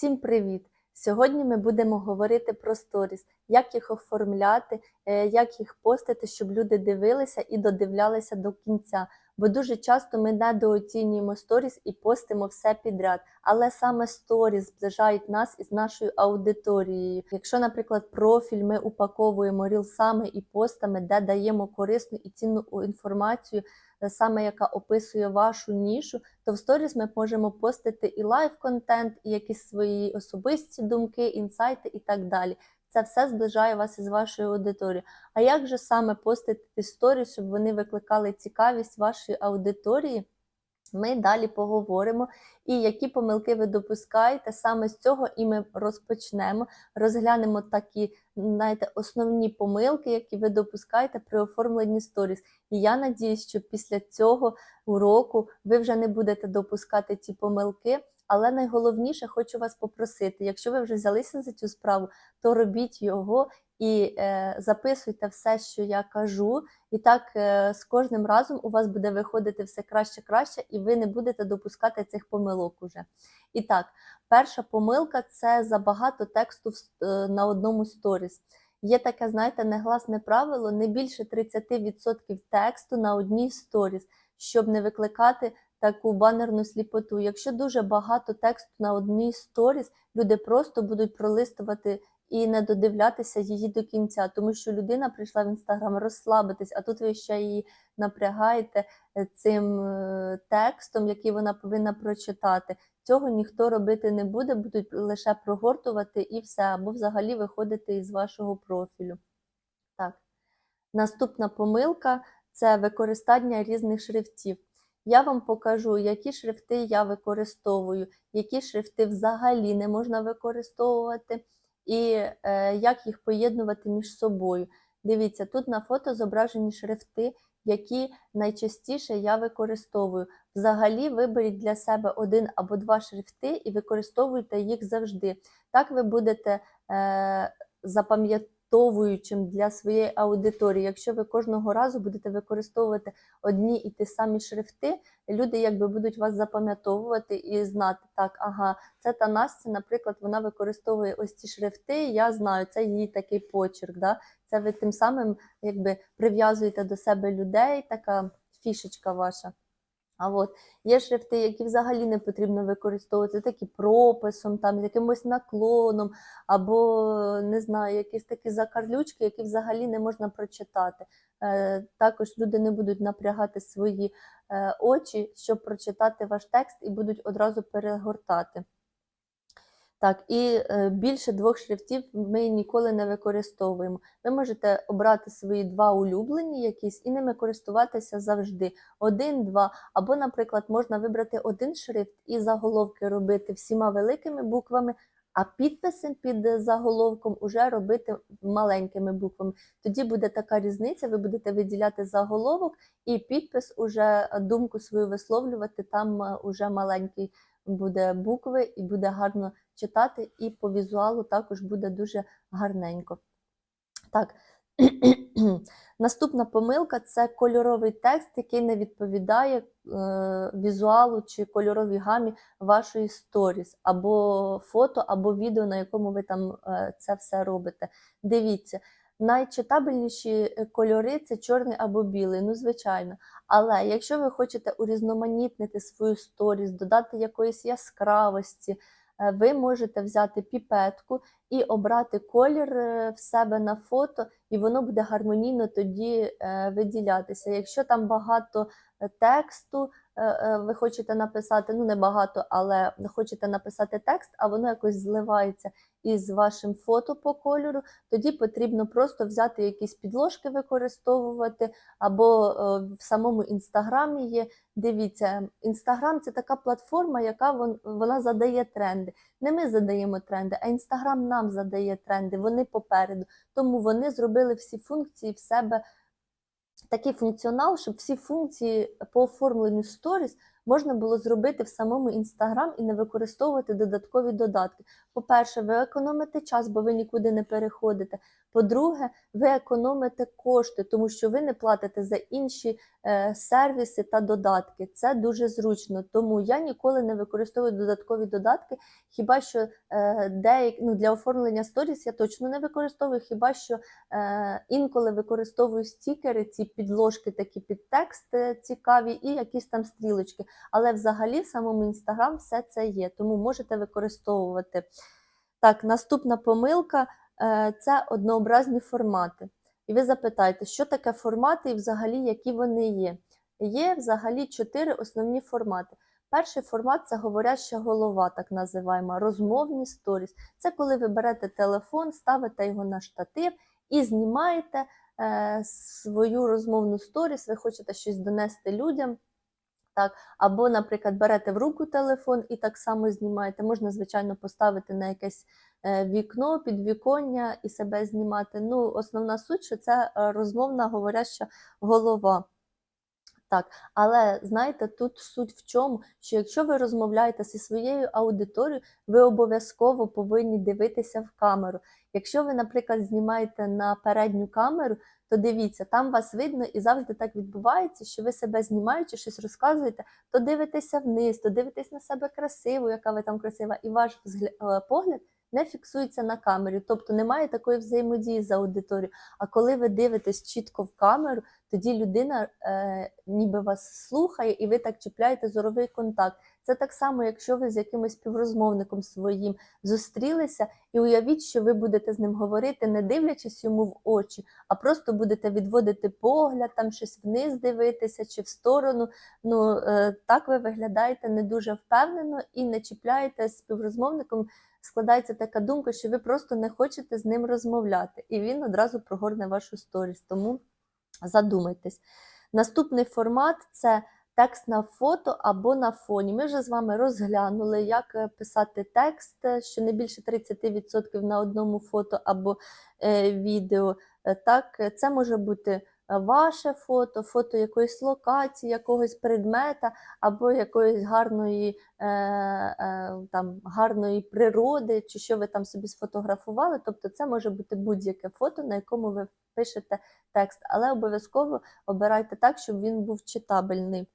Всім привіт! Сьогодні ми будемо говорити про сторіс, як їх оформляти, е, як їх постити, щоб люди дивилися і додивлялися до кінця. Бо дуже часто ми недооцінюємо сторіс і постимо все підряд. Але саме сторіс зближають нас із нашою аудиторією. Якщо, наприклад, профіль ми упаковуємо рілсами і постами, де даємо корисну і цінну інформацію, саме яка описує вашу нішу, то в сторіс ми можемо постити і лайв-контент, і якісь свої особисті думки, інсайти і так далі. Це все зближає вас із вашою аудиторією. А як же саме постити сторіс, щоб вони викликали цікавість вашої аудиторії? Ми далі поговоримо, і які помилки ви допускаєте саме з цього, і ми розпочнемо, розглянемо такі, знаєте, основні помилки, які ви допускаєте при оформленні сторіс. І я надіюсь, що після цього уроку ви вже не будете допускати ці помилки. Але найголовніше хочу вас попросити: якщо ви вже взялися за цю справу, то робіть його і е, записуйте все, що я кажу. І так е, з кожним разом у вас буде виходити все краще краще, і ви не будете допускати цих помилок уже. І так, перша помилка це забагато тексту в, е, на одному сторіс. Є таке, знаєте, негласне правило: не більше 30% тексту на одній сторіс, щоб не викликати таку банерну сліпоту. Якщо дуже багато тексту на одній сторіс, люди просто будуть пролистувати і не додивлятися її до кінця, тому що людина прийшла в інстаграм розслабитись, а тут ви ще її напрягаєте е, цим е, текстом, який вона повинна прочитати. Цього ніхто робити не буде, будуть лише прогортувати і все, або взагалі виходити із вашого профілю. Так. Наступна помилка це використання різних шрифтів. Я вам покажу, які шрифти я використовую, які шрифти взагалі не можна використовувати, і е, як їх поєднувати між собою. Дивіться, тут на фото зображені шрифти, які найчастіше я використовую. Взагалі, виберіть для себе один або два шрифти і використовуйте їх завжди. Так ви будете е, запам'ятовувати адаптовуючим для своєї аудиторії. Якщо ви кожного разу будете використовувати одні і ті самі шрифти, люди якби будуть вас запам'ятовувати і знати, так, ага, це та Настя, наприклад, вона використовує ось ці шрифти, я знаю, це її такий почерк. Да? Це ви тим самим якби прив'язуєте до себе людей, така фішечка ваша. А от є шрифти, які взагалі не потрібно використовувати, такі прописом, там якимось наклоном, або не знаю, якісь такі закарлючки, які взагалі не можна прочитати. Е, Також люди не будуть напрягати свої е, очі, щоб прочитати ваш текст, і будуть одразу перегортати. Так, і е, більше двох шрифтів ми ніколи не використовуємо. Ви можете обрати свої два улюблені якісь і ними користуватися завжди. Один, два. Або, наприклад, можна вибрати один шрифт і заголовки робити всіма великими буквами, а підписи під заголовком уже робити маленькими буквами. Тоді буде така різниця, ви будете виділяти заголовок і підпис, уже думку свою висловлювати, там е, уже маленький буде букви і буде гарно читати, і по візуалу також буде дуже гарненько. Так, наступна помилка це кольоровий текст, який не відповідає е, візуалу чи кольоровій гамі вашої сторіс, або фото, або відео, на якому ви там е, це все робите. Дивіться. Найчитабельніші е, кольори це чорний або білий, ну звичайно. Але якщо ви хочете урізноманітнити свою сторіс, додати якоїсь яскравості, Е, ви можете взяти піпетку і обрати колір е, в себе на фото, і воно буде гармонійно тоді виділятися. Якщо там багато тексту, ви хочете написати, ну не багато, але хочете написати текст, а воно якось зливається із вашим фото по кольору, тоді потрібно просто взяти якісь підложки, використовувати, або в самому інстаграмі є. Дивіться, інстаграм це така платформа, яка вона задає тренди. Не ми задаємо тренди, а інстаграм нам задає тренди, вони попереду. Тому вони зробили всі функції в себе. Такий функціонал, щоб всі функції по оформленню сторіс можна було зробити в самому інстаграм і не використовувати додаткові додатки. По-перше, ви економите час, бо ви нікуди не переходите. По-друге, ви економите кошти, тому що ви не платите за інші сервіси та додатки. Це дуже зручно. Тому я ніколи не використовую додаткові додатки. Хіба що е, деякі ну, для оформлення сторіс я точно не використовую, хіба що е, інколи використовую стікери, ці підложки такі під текст е, цікаві, і якісь там стрілочки. Але взагалі в самому інстаграм все це є, тому можете використовувати. Так, наступна помилка е, це однообразні формати. І ви запитаєте, що таке формати і взагалі які вони є. Є взагалі чотири основні формати. Перший формат це говоряща голова, так називаємо, розмовні сторіс. Це коли ви берете телефон, ставите його на штатив і знімаєте е, свою розмовну сторіс, ви хочете щось донести людям. Так, або, наприклад, берете в руку телефон і так само знімаєте. Можна, звичайно, поставити на якесь е, вікно, підвіконня і себе знімати. Ну, основна суть, що це е, розмовна говоряща голова. Так, але знаєте, тут суть в чому, що якщо ви розмовляєте зі своєю аудиторією, ви обов'язково повинні дивитися в камеру. Якщо ви, наприклад, знімаєте на передню камеру, то дивіться, там вас видно і завжди так відбувається, що ви себе знімаючи, щось розказуєте, то дивитеся вниз, то дивитесь на себе красиво, яка ви там красива, і ваш е, погляд не фіксується на камері, тобто немає такої взаємодії з аудиторією. А коли ви дивитесь чітко в камеру, тоді людина е, ніби вас слухає, і ви так чіпляєте зоровий контакт. Це так само, якщо ви з якимось співрозмовником своїм зустрілися, і уявіть, що ви будете з ним говорити, не дивлячись йому в очі, а просто будете відводити погляд, там щось вниз дивитися чи в сторону. Ну е, так ви виглядаєте не дуже впевнено і не чіпляєте співрозмовником. Складається така думка, що ви просто не хочете з ним розмовляти, і він одразу прогорне вашу сторіс. Тому задумайтесь. Наступний формат це текст на фото або на фоні. Ми вже з вами розглянули, як е, писати текст, е, що не більше 30% на одному фото або е, відео. Так, це може бути ваше фото, фото якоїсь локації, якогось предмета або якоїсь гарної, там, гарної природи, чи що ви там собі сфотографували. Тобто це може бути будь-яке фото, на якому ви пишете текст, але обов'язково обирайте так, щоб він був читабельний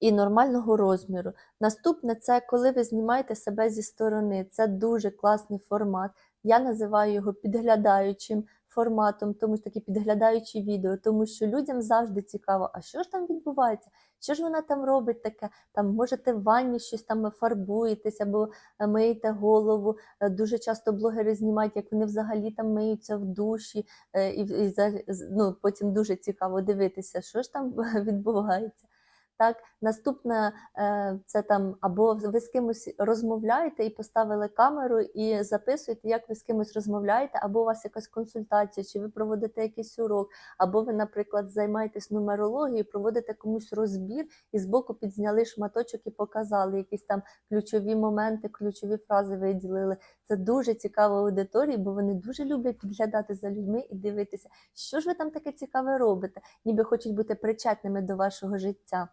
і нормального розміру. Наступне це коли ви знімаєте себе зі сторони. Це дуже класний формат. Я називаю його підглядаючим форматом, тому що такі підглядаючі відео, тому що людям завжди цікаво, а що ж там відбувається? Що ж вона там робить таке? Там можете в ванні щось там фарбуєтесь або е, миєте голову. Е, Дуже часто блогери знімають, як вони взагалі там миються в душі, е, і, і ну, потім дуже цікаво дивитися, що ж там відбувається. Так, наступне е, це там або ви з кимось розмовляєте і поставили камеру і записуєте, як ви з кимось розмовляєте, або у вас якась консультація, чи ви проводите якийсь урок, або ви, наприклад, займаєтесь нумерологією, проводите комусь розбір і збоку підзняли шматочок і показали якісь там ключові моменти, ключові фрази виділили. Це дуже цікаво аудиторії, бо вони дуже люблять підглядати за людьми і дивитися, що ж ви там таке цікаве робите, ніби хочуть бути причетними до вашого життя.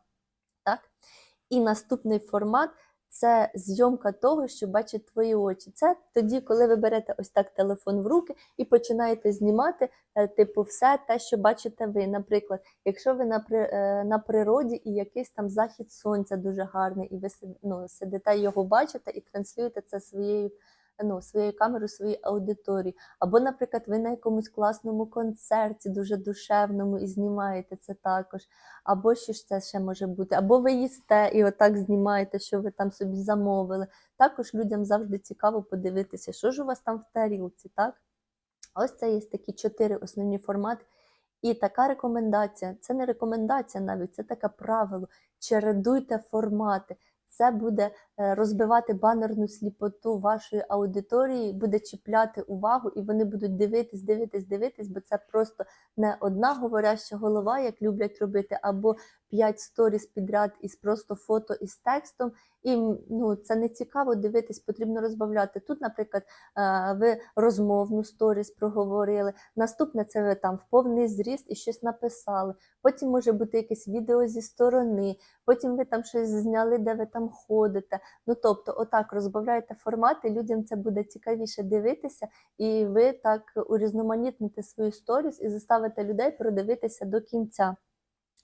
І наступний формат це зйомка того, що бачать твої очі. Це тоді, коли ви берете ось так телефон в руки і починаєте знімати, е, типу, все те, що бачите ви. Наприклад, якщо ви на, е, на природі і якийсь там захід сонця дуже гарний, і ви ну, сидите його бачите і транслюєте це своєю. Ну, своєю камерою, своїй аудиторії. Або, наприклад, ви на якомусь класному концерті, дуже душевному, і знімаєте це також. Або що ж це ще може бути, або ви їсте і отак знімаєте, що ви там собі замовили. Також людям завжди цікаво подивитися, що ж у вас там в тарілці, так? Ось це є такі чотири основні формати. І така рекомендація, це не рекомендація навіть, це таке правило. Чередуйте формати. Це буде розбивати банерну сліпоту вашої аудиторії, буде чіпляти увагу, і вони будуть дивитись, дивитись, дивитись, бо це просто не одна говоряща голова, як люблять робити, або п'ять сторіс підряд із просто фото із текстом. І ну, це не цікаво дивитись, потрібно розбавляти. Тут, наприклад, е, ви розмовну сторіс проговорили. Наступне це ви там в повний зріст і щось написали. Потім може бути якесь відео зі сторони, потім ви там щось зняли, де ви там ходите. Ну тобто, отак розбавляєте формати, людям це буде цікавіше дивитися, і ви так урізноманітните свою сторіс і заставите людей продивитися до кінця.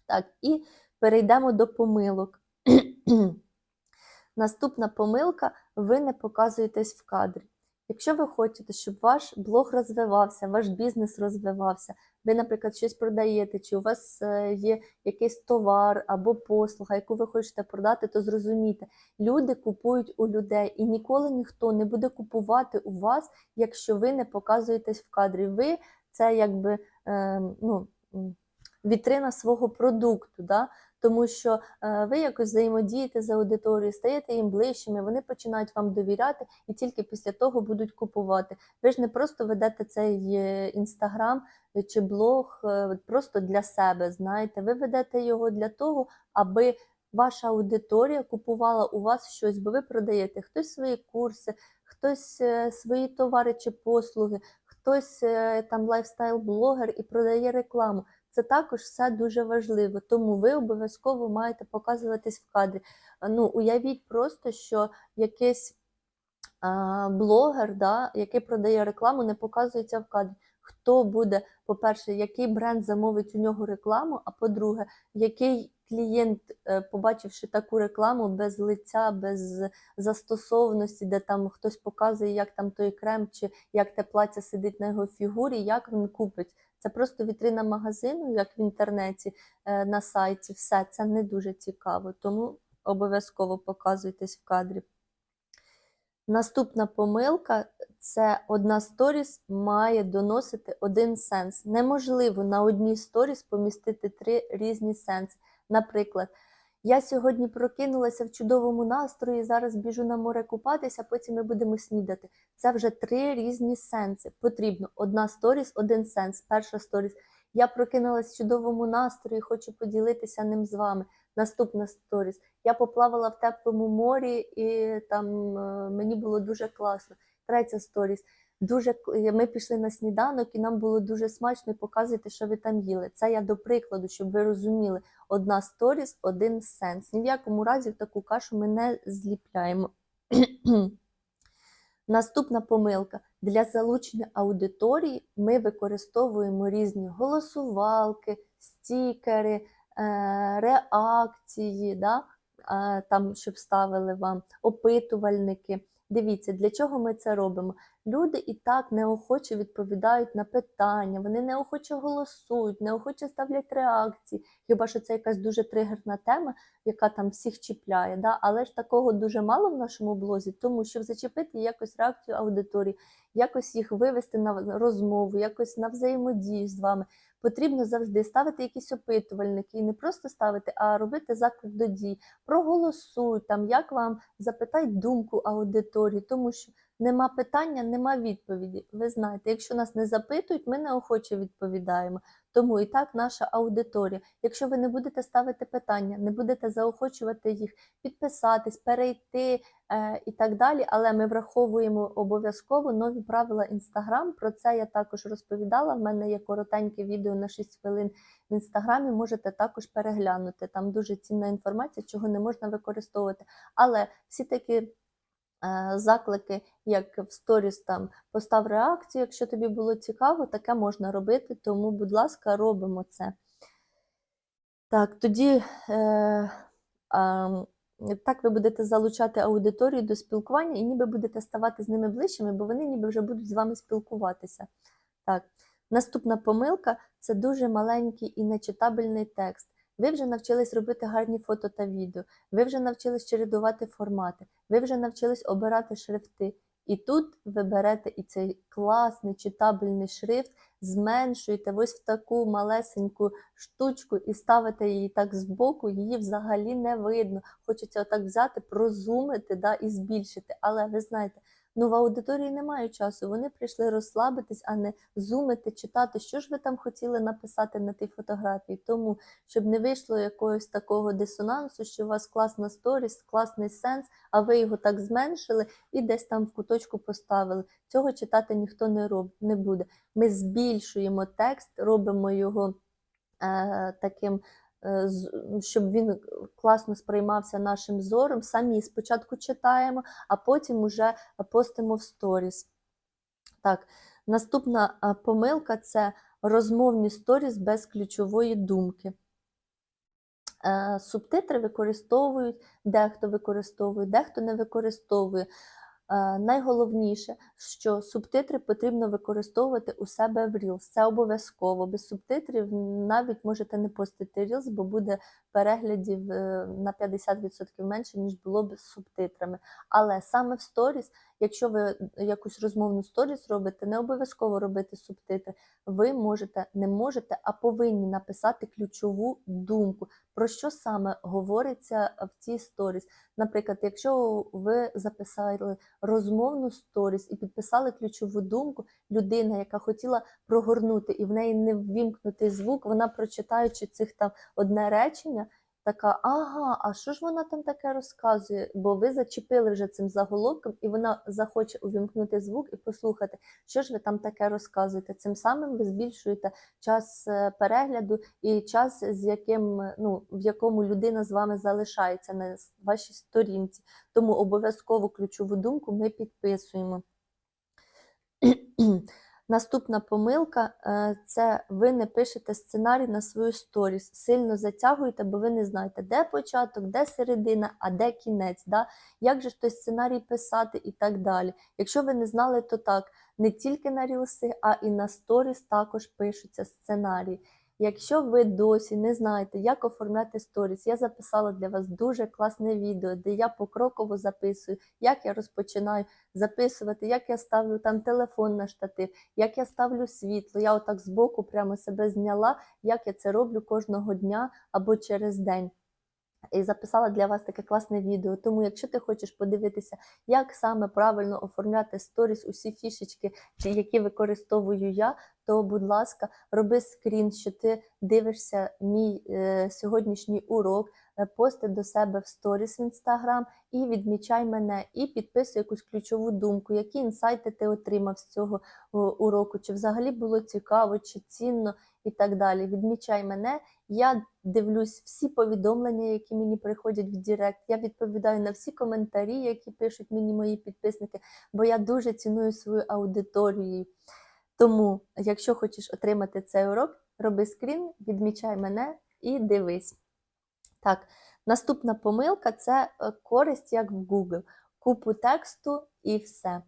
Так, і перейдемо до помилок. Наступна помилка ви не показуєтесь в кадрі. Якщо ви хочете, щоб ваш блог розвивався, ваш бізнес розвивався, ви, наприклад, щось продаєте, чи у вас е, є якийсь товар або послуга, яку ви хочете продати, то зрозумійте, люди купують у людей, і ніколи ніхто не буде купувати у вас, якщо ви не показуєтесь в кадрі. Ви це якби е, ну, вітрина свого продукту. Да? Тому що е, ви якось взаємодієте з аудиторією, стаєте їм ближчими, вони починають вам довіряти і тільки після того будуть купувати. Ви ж не просто ведете цей е, інстаграм чи блог е, просто для себе. Знаєте, ви ведете його для того, аби ваша аудиторія купувала у вас щось, бо ви продаєте хтось свої курси, хтось е, свої товари чи послуги, хтось е, там лайфстайл-блогер і продає рекламу. Це також все дуже важливо, тому ви обов'язково маєте показуватись в кадрі. Ну, уявіть просто, що якийсь а, блогер, да, який продає рекламу, не показується в кадрі. Хто буде, по-перше, який бренд замовить у нього рекламу, а по-друге, який клієнт, е, побачивши таку рекламу без лиця, без застосовності, де там хтось показує, як там той крем чи як те плаття сидить на його фігурі, як він купить. Це просто вітрина магазину, як в інтернеті е, на сайті. Все це не дуже цікаво, тому обов'язково показуйтесь в кадрі. Наступна помилка це одна сторіс має доносити один сенс. Неможливо на одній сторіс помістити три різні сенси. Наприклад, я сьогодні прокинулася в чудовому настрої, зараз біжу на море купатися, потім ми будемо снідати. Це вже три різні сенси. Потрібно одна сторіс, один сенс. Перша сторіс. Я прокинулася в чудовому настрої, хочу поділитися ним з вами. Наступна сторіс. Я поплавала в теплому морі, і там е, мені було дуже класно. Третя сторіс. Дуже к- ми пішли на сніданок, і нам було дуже смачно і показуйте, що ви там їли. Це я до прикладу, щоб ви розуміли. Одна сторіс, один сенс. Ні в якому разі в таку кашу ми не зліпляємо. Наступна помилка. Для залучення аудиторії ми використовуємо різні голосувалки, стікери, е, реакції, да? Там, щоб ставили вам опитувальники. Дивіться, для чого ми це робимо? Люди і так неохоче відповідають на питання, вони неохоче голосують, неохоче ставлять реакції. Хіба що це якась дуже тригерна тема, яка там всіх чіпляє. Да? Але ж такого дуже мало в нашому блозі, тому щоб зачепити якось реакцію аудиторії, якось їх вивести на розмову, якось на взаємодію з вами. Потрібно завжди ставити якісь опитувальники і не просто ставити, а робити заклик до дій. Проголосуй там, як вам запитай думку аудиторії, тому що нема питання, нема відповіді. Ви знаєте, якщо нас не запитують, ми неохоче відповідаємо. Тому і так наша аудиторія. Якщо ви не будете ставити питання, не будете заохочувати їх підписатись, перейти е, і так далі, але ми враховуємо обов'язково нові правила Інстаграм. Про це я також розповідала. В мене є коротеньке відео на 6 хвилин в інстаграмі. Можете також переглянути. Там дуже цінна інформація, чого не можна використовувати. Але всі такі заклики, як в сторіс, там постав реакцію, якщо тобі було цікаво, таке можна робити. Тому, будь ласка, робимо це. Так, тоді. Е, а, так ви будете залучати аудиторію до спілкування і ніби будете ставати з ними ближчими, бо вони ніби вже будуть з вами спілкуватися. Так. Наступна помилка це дуже маленький і нечитабельний текст. Ви вже навчились робити гарні фото та відео, ви вже навчились чередувати формати, ви вже навчились обирати шрифти. І тут ви берете і цей класний читабельний шрифт, зменшуєте ось в таку малесеньку штучку і ставите її так збоку, її взагалі не видно. Хочеться отак взяти, прозумити да, і збільшити. Але ви знаєте, ну в аудиторії немає часу. Вони прийшли розслабитись, а не зумити, читати, що ж ви там хотіли написати на тій фотографії. Тому, щоб не вийшло якогось такого дисонансу, що у вас класна сторіс, класний сенс, а ви його так зменшили і десь там в куточку поставили. Цього читати ніхто не роб, не буде. Ми збільшуємо текст, робимо його е, таким, щоб він класно сприймався нашим зором. Самі спочатку читаємо, а потім уже постимо в сторіс. Так, наступна е, помилка це розмовні сторіс без ключової думки. Е, Субтитри використовують, дехто використовує, дехто не використовує. Е, Найголовніше, що субтитри потрібно використовувати у себе в Reels. Це обов'язково. Без субтитрів навіть можете не постити Reels, бо буде переглядів е, на 50% менше, ніж було б з субтитрами. Але саме в сторіс, якщо ви якусь розмовну сторіс робите, не обов'язково робити субтитри. Ви можете, не можете, а повинні написати ключову думку, про що саме говориться в цій сторіс. Наприклад, якщо ви записали розмовну сторіс і підписали ключову думку, людина, яка хотіла прогорнути і в неї не ввімкнути звук, вона прочитаючи цих там одне речення. Така, ага, а що ж вона там таке розказує? Бо ви зачепили вже цим заголовком, і вона захоче увімкнути звук і послухати, що ж ви там таке розказуєте. Цим самим ви збільшуєте час е, перегляду і час, з яким ну в якому людина з вами залишається на вашій сторінці. Тому обов'язково ключову думку ми підписуємо. Наступна помилка е, це ви не пишете сценарій на свою сторіс, сильно затягуєте, бо ви не знаєте, де початок, де середина, а де кінець, да? як же той сценарій писати і так далі. Якщо ви не знали, то так, не тільки на рілси, а і на сторіс також пишуться сценарії. Якщо ви досі не знаєте, як оформляти сторіс, я записала для вас дуже класне відео, де я покроково записую, як я розпочинаю записувати, як я ставлю там телефон на штатив, як я ставлю світло. Я отак збоку прямо себе зняла, як я це роблю кожного дня або через день. І записала для вас таке класне відео. Тому, якщо ти хочеш подивитися, як саме правильно оформляти сторіс, усі фішечки, які використовую я, то, будь ласка, роби скрін, що ти дивишся мій е, сьогоднішній урок, е, пости до себе в сторіс в інстаграм і відмічай мене, і підписуй якусь ключову думку, які інсайти ти отримав з цього о, уроку, чи взагалі було цікаво, чи цінно і так далі. Відмічай мене. Я дивлюсь всі повідомлення, які мені приходять в Директ. Я відповідаю на всі коментарі, які пишуть мені мої підписники, бо я дуже ціную свою аудиторію. Тому, якщо хочеш отримати цей урок, роби скрін, відмічай мене і дивись. Так, наступна помилка це е, користь, як в Google. Купу тексту і все. Е,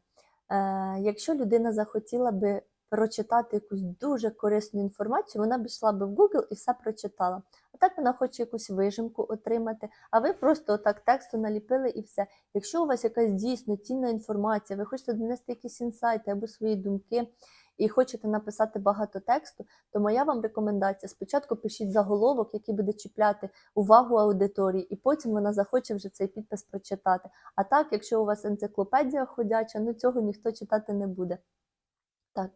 якщо людина захотіла би прочитати якусь дуже корисну інформацію, вона б йшла би в Google і все прочитала. А так вона хоче якусь вижимку отримати, а ви просто отак тексту наліпили і все. Якщо у вас якась дійсно цінна інформація, ви хочете донести якісь інсайти або свої думки, і хочете написати багато тексту, то моя вам рекомендація: спочатку пишіть заголовок, який буде чіпляти увагу аудиторії, і потім вона захоче вже цей підпис прочитати. А так, якщо у вас енциклопедія ходяча, ну цього ніхто читати не буде. Так.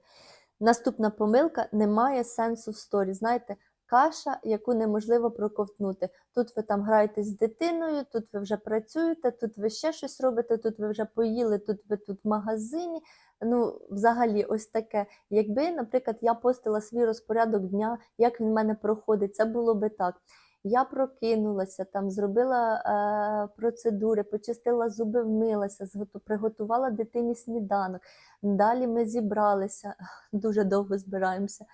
Наступна помилка немає сенсу в сторі. Знаєте, каша, яку неможливо проковтнути. Тут ви там граєтесь з дитиною, тут ви вже працюєте, тут ви ще щось робите, тут ви вже поїли, тут ви тут в магазині. Ну, взагалі, ось таке. Якби, наприклад, я постила свій розпорядок дня, як він в мене проходить, це було би так. Я прокинулася, там зробила е, процедури, почистила зуби, вмилася, зготу- приготувала дитині сніданок. Далі ми зібралися, дуже довго збираємося.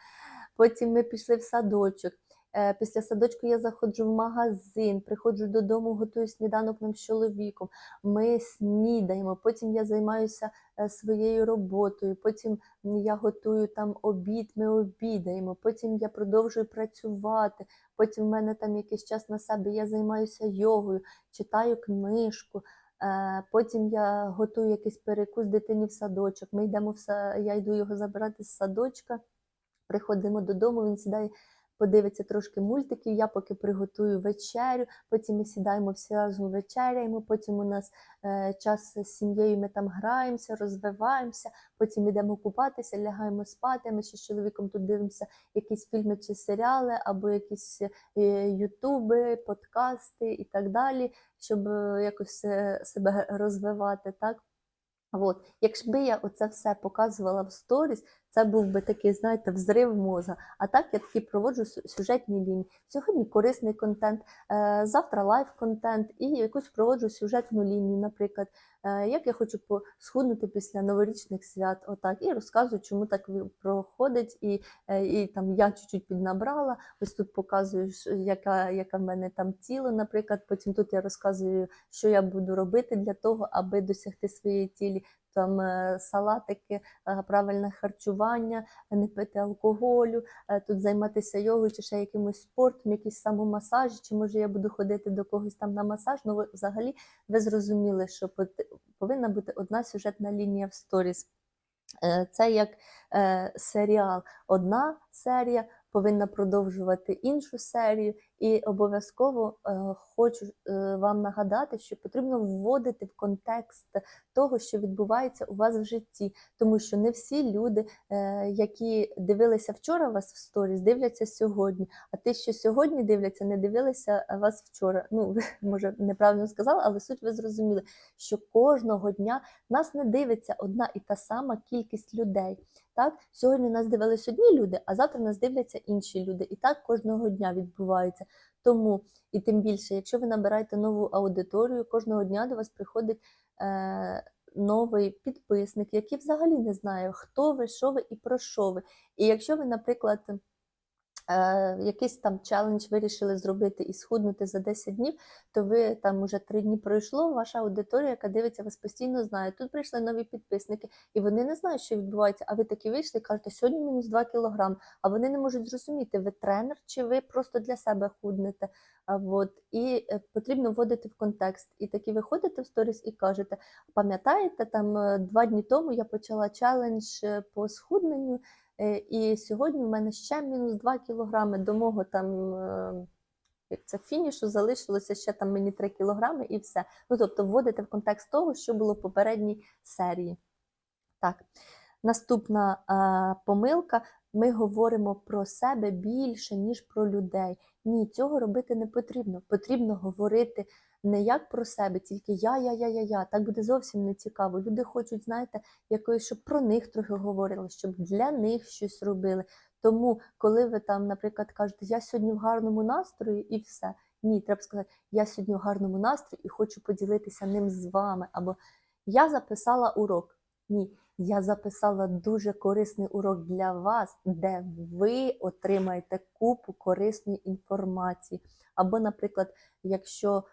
Потім ми пішли в садочок. Е, Після садочку я заходжу в магазин, приходжу додому, готую сніданок нам з чоловіком. Ми снідаємо. Потім я займаюся е, своєю роботою. Потім я готую там обід, ми обідаємо. Потім я продовжую працювати. Потім в мене там якийсь час на себе. Я займаюся йогою, читаю книжку. Е, Потім я готую якийсь перекус дитині в садочок. Ми йдемо в я йду його забирати з садочка. Приходимо додому, він сідає, подивиться трошки мультиків. Я поки приготую вечерю. Потім ми сідаємо всі разом вечеряємо. Потім у нас е, час з сім'єю. Ми там граємося, розвиваємося. Потім йдемо купатися, лягаємо спати. Ми ще з чоловіком тут дивимося якісь фільми чи серіали, або якісь е, ютуби, подкасти і так далі, щоб е, якось е, себе розвивати. Так? От. Якби я оце все показувала в сторіс, це був би такий, знаєте, взрив мозга. А так я такі проводжу сюжетні лінії. Сьогодні корисний контент, е, завтра лайв-контент і якусь проводжу сюжетну лінію, наприклад, е, як я хочу схуднути після новорічних свят, отак, і розказую, чому так проходить, і, е, і там я чуть-чуть піднабрала. Ось тут показую, яка, яка в мене там тіло, наприклад. Потім тут я розказую, що я буду робити для того, аби досягти своєї цілі. Там е, салатики, е, правильне харчування, не пити алкоголю, е, тут займатися йогою чи ще якимось спортом, якісь самомасажі, чи може я буду ходити до когось там на масаж. Ну, взагалі, ви зрозуміли, що повинна бути одна сюжетна лінія в сторіс. Е, Це як е, серіал. Одна серія повинна продовжувати іншу серію, і обов'язково е, хочу е, вам нагадати, що потрібно вводити в контекст того, що відбувається у вас в житті, тому що не всі люди, е, які дивилися вчора вас в сторіс, дивляться сьогодні. А ті, що сьогодні дивляться, не дивилися вас вчора. Ну, може, неправильно сказала, але суть ви зрозуміли, що кожного дня нас не дивиться одна і та сама кількість людей. Так, сьогодні нас дивились одні люди, а завтра нас дивляться інші люди. І так кожного дня відбувається. Тому і тим більше, якщо ви набираєте нову аудиторію, кожного дня до вас приходить е, новий підписник, який взагалі не знає, хто ви, що ви і про що ви. І якщо ви, наприклад, е, якийсь там челендж вирішили зробити і схуднути за 10 днів, то ви там уже 3 дні пройшло, ваша аудиторія, яка дивиться, вас постійно знає. Тут прийшли нові підписники, і вони не знають, що відбувається. А ви такі вийшли і кажете, сьогодні мінус 2 кілограм. А вони не можуть зрозуміти, ви тренер чи ви просто для себе худнете. А, от. І е, потрібно вводити в контекст. І такі виходите в сторіс і кажете: пам'ятаєте, там е, два дні тому я почала челендж по схудненню, і сьогодні в мене ще мінус 2 кілограми до мого там. е, Як це фінішу залишилося ще там мені 3 кілограми і все. Ну тобто вводите в контекст того, що було в попередній серії. Так, наступна е, помилка. Ми говоримо про себе більше, ніж про людей. Ні, цього робити не потрібно. Потрібно говорити не як про себе, тільки я, я, я, я, я. Так буде зовсім не цікаво. Люди хочуть, знаєте, якоїсь, щоб про них трохи говорили, щоб для них щось робили. Тому, коли ви там, наприклад, кажете, я сьогодні в гарному настрої і все. Ні, треба сказати, я сьогодні в гарному настрої і хочу поділитися ним з вами. Або я записала урок. Ні, я записала дуже корисний урок для вас, де ви отримаєте купу корисної інформації. Або, наприклад, якщо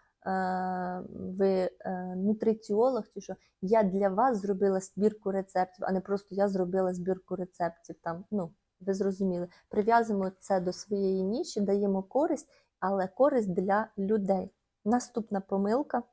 ви е, нутриціолог, чи що я для вас зробила збірку рецептів, а не просто я зробила збірку рецептів. Там, ну, ви зрозуміли, прив'язуємо це до своєї ніші, даємо користь, але користь для людей. Наступна помилка.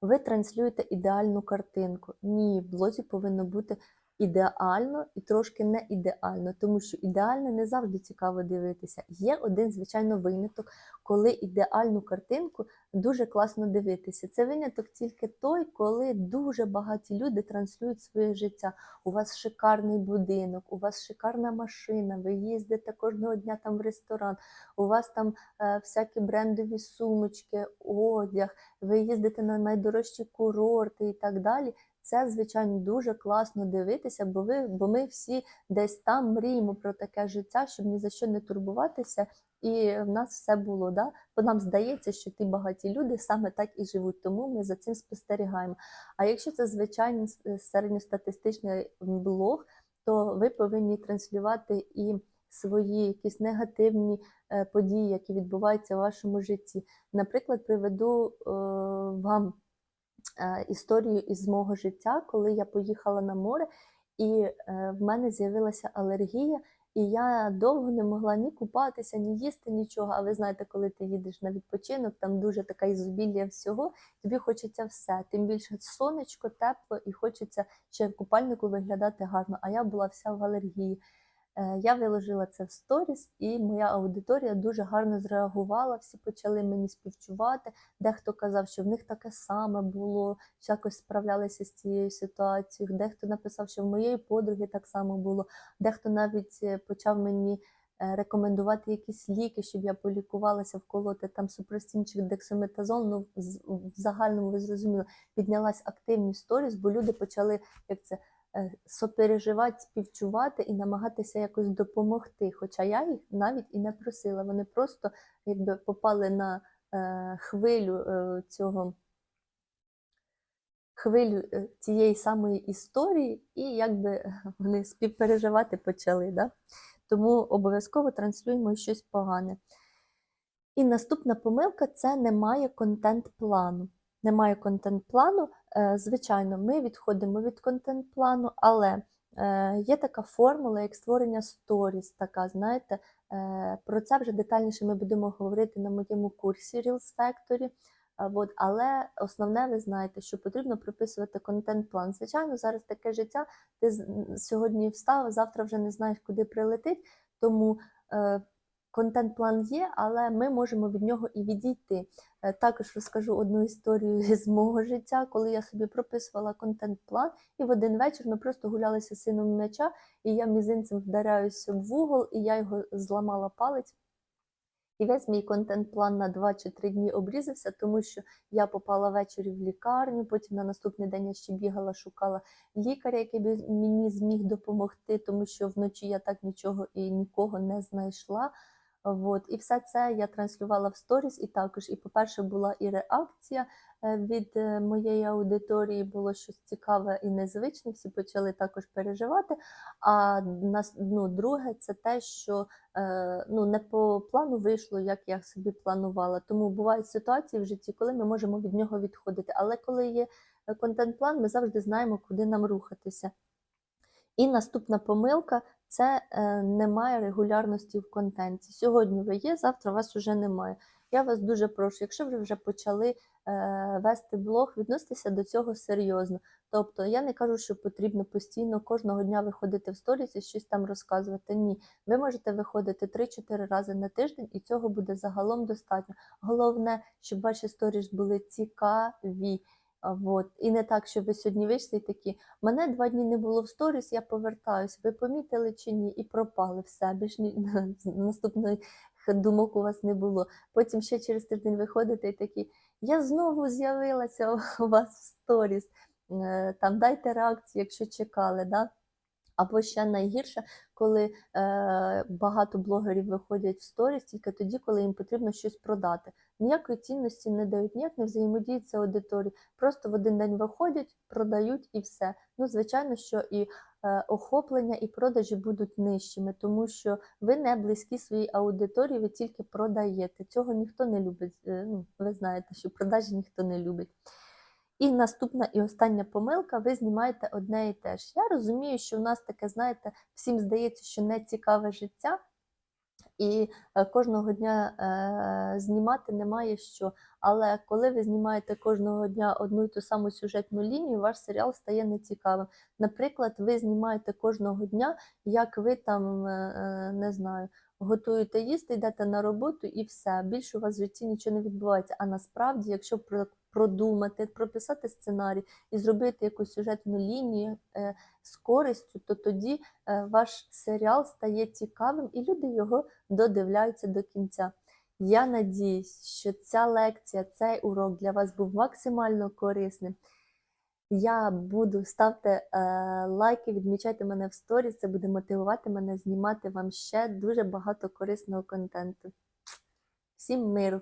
Ви транслюєте ідеальну картинку. Ні, в блозі повинно бути ідеально і трошки не ідеально, тому що ідеально не завжди цікаво дивитися. Є один, звичайно, виняток, коли ідеальну картинку дуже класно дивитися. Це виняток тільки той, коли дуже багаті люди транслюють своє життя. У вас шикарний будинок, у вас шикарна машина, ви їздите кожного дня там в ресторан, у вас там е, всякі брендові сумочки, одяг, ви їздите на найдорожчі курорти і так далі. Це, звичайно, дуже класно дивитися, бо ви, бо ми всі десь там мріємо про таке життя, щоб ні за що не турбуватися, і в нас все було. Да? Бо нам здається, що ті багаті люди саме так і живуть, тому ми за цим спостерігаємо. А якщо це звичайний середньостатистичний блог, то ви повинні транслювати і свої якісь негативні е, події, які відбуваються в вашому житті. Наприклад, приведу е, вам е, історію із мого життя, коли я поїхала на море, і е, в мене з'явилася алергія, і я довго не могла ні купатися, ні їсти нічого. А ви знаєте, коли ти їдеш на відпочинок, там дуже така ізобілія всього, тобі хочеться все. Тим більше сонечко, тепло, і хочеться ще в купальнику виглядати гарно. А я була вся в алергії. Е, Я виложила це в сторіс, і моя аудиторія дуже гарно зреагувала. Всі почали мені співчувати. Дехто казав, що в них таке саме було, що якось справлялися з цією ситуацією. Дехто написав, що в моєї подруги так само було. Дехто навіть е, почав мені е, рекомендувати якісь ліки, щоб я полікувалася, вколоти там супрастінчик, дексаметазон. Ну, в загальному ви зрозуміли, піднялась активність сторіс, бо люди почали як це сопереживати, співчувати і намагатися якось допомогти. Хоча я їх навіть і не просила. Вони просто якби попали на е, хвилю е, цього хвилю е, цієї самої історії, і якби вони співпереживати почали. Да? Тому обов'язково транслюємо щось погане. І наступна помилка це немає контент-плану. Немає контент-плану. Е, Звичайно, ми відходимо від контент-плану, але е, є така формула, як створення сторіс. Така, знаєте, е, про це вже детальніше ми будемо говорити на моєму курсі Reels Factory. От, але основне, ви знаєте, що потрібно прописувати контент-план. Звичайно, зараз таке життя. Ти сьогодні встав, завтра вже не знаєш, куди прилетить. Тому контент-план є, але ми можемо від нього і відійти. Е, Також розкажу одну історію з мого життя, коли я собі прописувала контент-план, і в один вечір ми просто гулялися з сином м'яча, і я мізинцем вдаряюся в вугол, і я його зламала палець. І весь мій контент-план на 2 чи 3 дні обрізався, тому що я попала ввечері в лікарню, потім на наступний день я ще бігала, шукала лікаря, який би мені зміг допомогти, тому що вночі я так нічого і нікого не знайшла. От. І все це я транслювала в сторіс, і також, і, по-перше, була і реакція е, від е, моєї аудиторії, було щось цікаве і незвичне, всі почали також переживати. А ну, друге, це те, що е, ну, не по плану вийшло, як я собі планувала. Тому бувають ситуації в житті, коли ми можемо від нього відходити. Але коли є контент-план, ми завжди знаємо, куди нам рухатися. І наступна помилка це е, немає регулярності в контенті. Сьогодні ви є, завтра вас уже немає. Я вас дуже прошу, якщо ви вже почали е, вести блог, відноситися до цього серйозно. Тобто я не кажу, що потрібно постійно кожного дня виходити в сторіс щось там розказувати. Ні, ви можете виходити 3-4 рази на тиждень, і цього буде загалом достатньо. Головне, щоб ваші сторіс були цікаві. Вот. І не так, що ви сьогодні вийшли і такі, мене два дні не було в сторіс, я повертаюся. Ви помітили чи ні? І пропали все. Більш ні... наступних думок у вас не було. Потім ще через тиждень виходите і такі, я знову з'явилася у вас в сторіс. Е, Там дайте реакцію, якщо чекали. Да? Або ще найгірше, коли е, багато блогерів виходять в сторіс тільки тоді, коли їм потрібно щось продати. Ніякої цінності не дають, ніяк не взаємодіють з аудиторією. Просто в один день виходять, продають і все. Ну, звичайно, що і е, охоплення, і продажі будуть нижчими, тому що ви не близькі своїй аудиторії, ви тільки продаєте. Цього ніхто не любить. Е, ну, ви знаєте, що продажі ніхто не любить. І наступна і остання помилка, ви знімаєте одне і те ж. Я розумію, що у нас таке, знаєте, всім здається, що не цікаве життя, і е, кожного дня е, знімати немає що. Але коли ви знімаєте кожного дня одну і ту саму сюжетну лінію, ваш серіал стає нецікавим. Наприклад, ви знімаєте кожного дня, як ви там, е, е, не знаю, готуєте їсти, йдете на роботу і все. Більше у вас в житті нічого не відбувається. А насправді, якщо продумати, прописати сценарій і зробити якусь сюжетну лінію е, з користю, то тоді е, ваш серіал стає цікавим і люди його додивляються до кінця. Я надіюсь, що ця лекція, цей урок для вас був максимально корисним. Я буду ставте е, лайки, відмічайте мене в сторіс, це буде мотивувати мене знімати вам ще дуже багато корисного контенту. Всім миру!